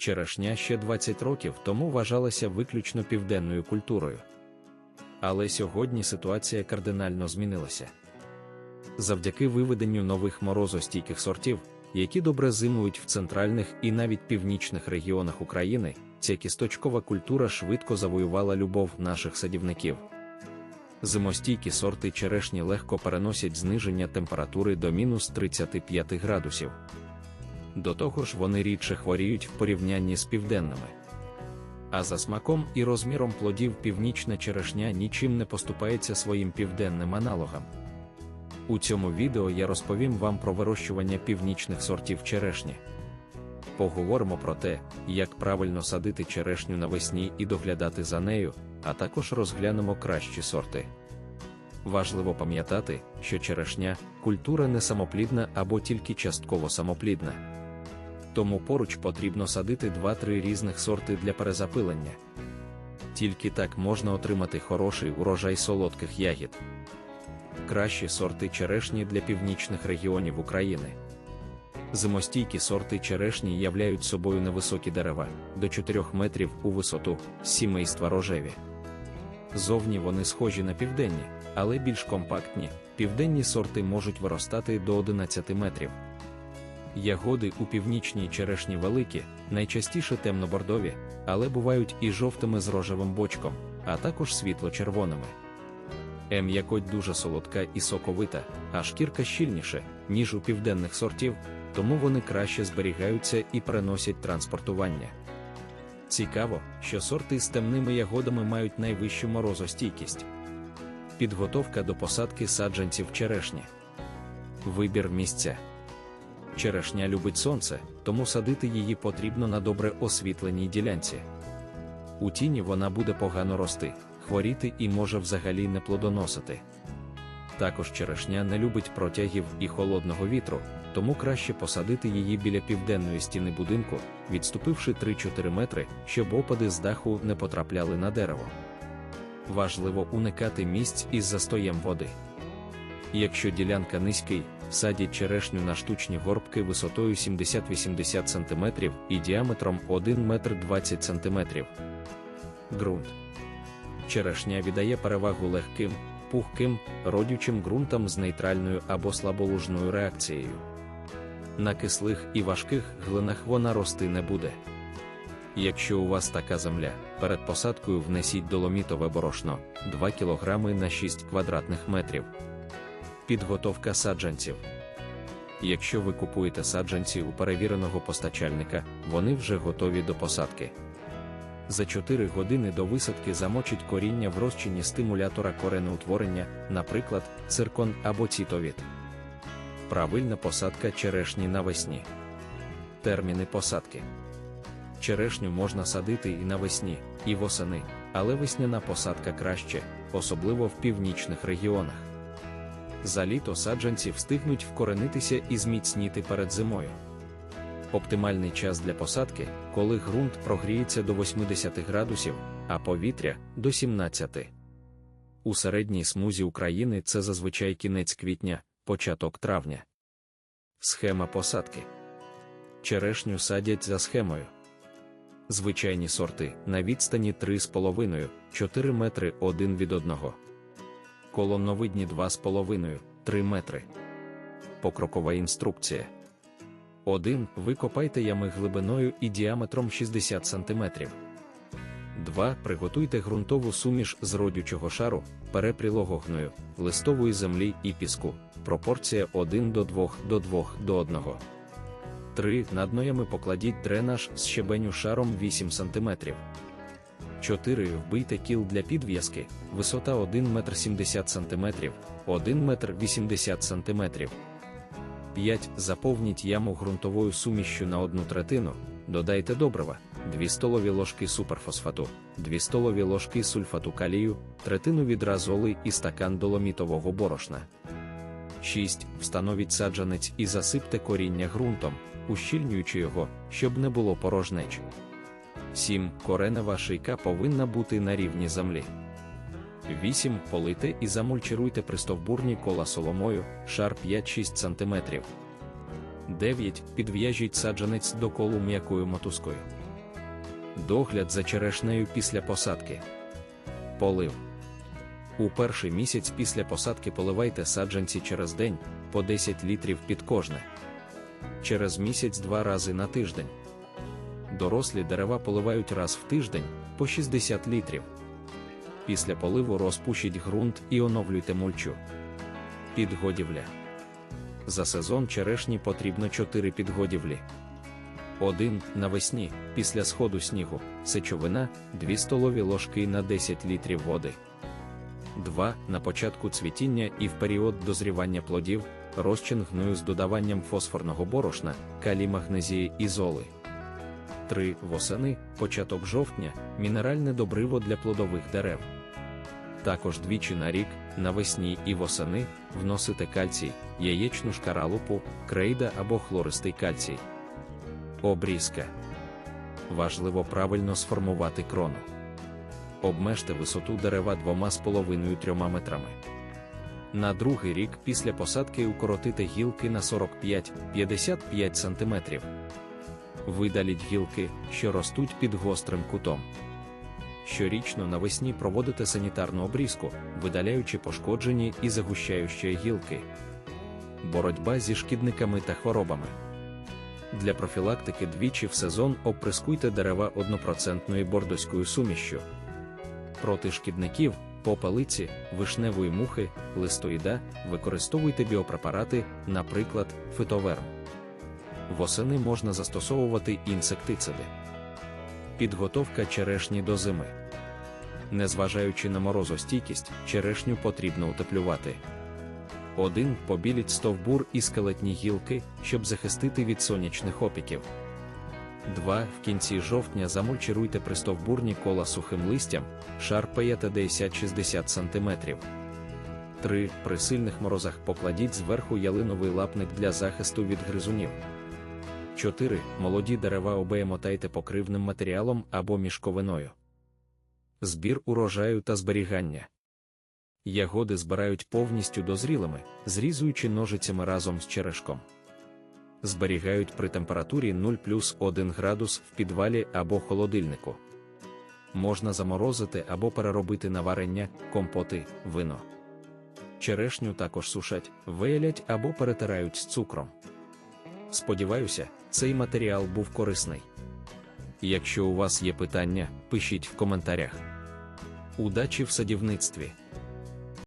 Черешня ще 20 років тому вважалася виключно південною культурою. Але сьогодні ситуація кардинально змінилася. Завдяки виведенню нових морозостійких сортів, які добре зимують в центральних і навіть північних регіонах України, ця кісточкова культура швидко завоювала любов наших садівників. Зимостійкі сорти черешні легко переносять зниження температури до мінус 35 градусів. До того ж, вони рідше хворіють в порівнянні з південними. А за смаком і розміром плодів північна черешня нічим не поступається своїм південним аналогам. У цьому відео я розповім вам про вирощування північних сортів черешні. Поговоримо про те, як правильно садити черешню навесні і доглядати за нею, а також розглянемо кращі сорти. Важливо пам'ятати, що черешня культура не самоплідна або тільки частково самоплідна. Тому поруч потрібно садити 2-3 різних сорти для перезапилення. Тільки так можна отримати хороший урожай солодких ягід. Кращі сорти черешні для північних регіонів України. Зимостійкі сорти черешні являють собою невисокі дерева до 4 метрів у висоту сімейства рожеві. Зовні вони схожі на південні, але більш компактні. Південні сорти можуть виростати до 11 метрів. Ягоди у північній черешні великі, найчастіше темно-бордові, але бувають і жовтими з рожевим бочком, а також світло-червоними. М'якоть дуже солодка і соковита, а шкірка щільніше, ніж у південних сортів, тому вони краще зберігаються і переносять транспортування. Цікаво, що сорти з темними ягодами мають найвищу морозостійкість. Підготовка до посадки саджанців черешні. Вибір місця. Черешня любить сонце, тому садити її потрібно на добре освітленій ділянці. У тіні вона буде погано рости, хворіти і може взагалі не плодоносити. Також черешня не любить протягів і холодного вітру, тому краще посадити її біля південної стіни будинку, відступивши 3-4 метри, щоб опади з даху не потрапляли на дерево. Важливо уникати місць із застоєм води. Якщо ділянка низький, садять черешню на штучні горбки висотою 70-80 см і діаметром 1 метр 20 см. Ґрунт. Черешня віддає перевагу легким, пухким, родючим ґрунтам з нейтральною або слаболужною реакцією. На кислих і важких глинах вона рости не буде. Якщо у вас така земля, перед посадкою внесіть доломітове борошно 2 кг на 6 квадратних метрів. Підготовка саджанців. Якщо ви купуєте саджанці у перевіреного постачальника, вони вже готові до посадки. За 4 години до висадки замочить коріння в розчині стимулятора коренеутворення, наприклад, циркон або цитовіт. Правильна посадка черешні навесні. Терміни посадки. Черешню можна садити і навесні, і восени, але весняна посадка краще, особливо в північних регіонах. За літо саджанці встигнуть вкоренитися і зміцніти перед зимою. Оптимальний час для посадки, коли ґрунт прогріється до 80 градусів, а повітря до 17. У середній смузі України це зазвичай кінець квітня, початок травня. Схема посадки. Черешню садять за схемою. Звичайні сорти на відстані 3,5-4 метри один від одного. Колонновидні 2,5-3 метри. Покрокова інструкція. 1. Викопайте ями глибиною і діаметром 60 см. 2. Приготуйте ґрунтову суміш з родючого шару, перепрілого гною, листової землі і піску. Пропорція 1 до 2 до 2 до 1. 3. Над ноями покладіть дренаж з щебеню шаром 8 см. 4. Вбийте кіл для підв'язки, висота 1 метр 70 см, 1 метр 80 см. 5. Заповніть яму ґрунтовою сумішчю на одну третину, додайте добрива, 2 столові ложки суперфосфату, 2 столові ложки сульфату калію, третину відразоли і стакан доломітового борошна. 6. Встановіть саджанець і засипте коріння ґрунтом, ущільнюючи його, щоб не було порожнеч. 7. Коренева шийка повинна бути на рівні землі. 8. Полийте і замульчируйте пристовбурні кола соломою, шар 5-6 см. 9. Підв'яжіть саджанець до колу м'якою мотузкою. Догляд за черешнею після посадки. Полив. У перший місяць після посадки поливайте саджанці через день по 10 літрів під кожне. Через місяць два рази на тиждень. Дорослі дерева поливають раз в тиждень по 60 літрів. Після поливу розпушіть ґрунт і оновлюйте мульчу. Підгодівля. За сезон черешні потрібно 4 підгодівлі. 1. Навесні, після сходу снігу, сечовина 2 столові ложки на 10 літрів води. 2. На початку цвітіння і в період дозрівання плодів розчин гною з додаванням фосфорного борошна, калій магнезії і золи. 3. Восени, початок жовтня, мінеральне добриво для плодових дерев. Також двічі на рік, навесні і восени, вносите кальцій, яєчну шкаралупу, крейда або хлористий кальцій. Обрізка. Важливо правильно сформувати крону. Обмежте висоту дерева 2,5-3 метрами. На другий рік після посадки укоротите гілки на 45-55 см. Видаліть гілки, що ростуть під гострим кутом. Щорічно навесні проводите санітарну обрізку, видаляючи пошкоджені і загущаючі гілки. Боротьба зі шкідниками та хворобами. Для профілактики двічі в сезон оприскуйте дерева 1% бордоською сумішшю. Проти шкідників, попелиці, вишневої мухи, листоїда використовуйте біопрепарати, наприклад, фитоверм. Восени можна застосовувати інсектициди. Підготовка черешні до зими. Незважаючи на морозостійкість, черешню потрібно утеплювати. 1. Побіліть стовбур і скелетні гілки, щоб захистити від сонячних опіків. 2. В кінці жовтня замульчируйте пристовбурні кола сухим листям, шар 50-60 см. 3. При сильних морозах покладіть зверху ялиновий лапник для захисту від гризунів. 4. Молоді дерева обеємотайте покривним матеріалом або мішковиною. Збір урожаю та зберігання. Ягоди збирають повністю дозрілими, зрізуючи ножицями разом з черешком. Зберігають при температурі 0 плюс 1 градус в підвалі або холодильнику. Можна заморозити або переробити на варення, компоти, вино. Черешню також сушать, веялять або перетирають з цукром. Сподіваюся, цей матеріал був корисний. Якщо у вас є питання, пишіть в коментарях. Удачі в садівництві!